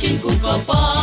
печінку копав.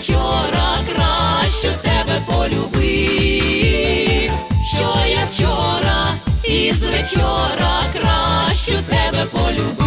вчора кращу тебе полюбив, що я вчора із вечора кращу тебе полюбив.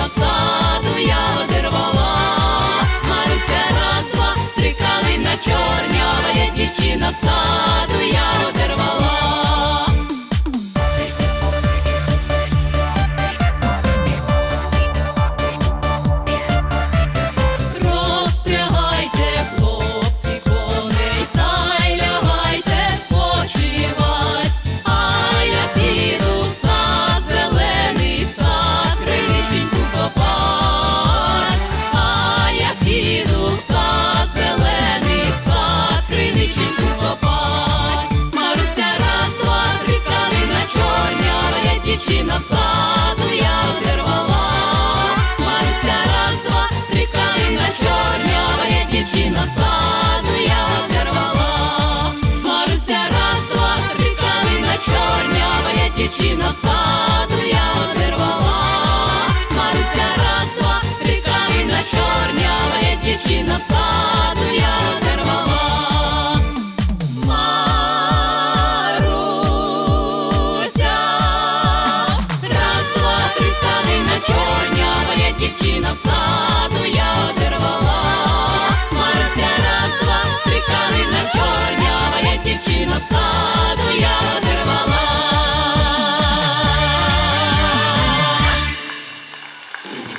виносаду я один. Сіно сладу я раз, два, три калина чорнява, я дівчина я одервала, Марся раз, два, три на чорнява, я дівчина сладу я одервала, Марся раз, два, три калина чорнява, я дівчина сладу.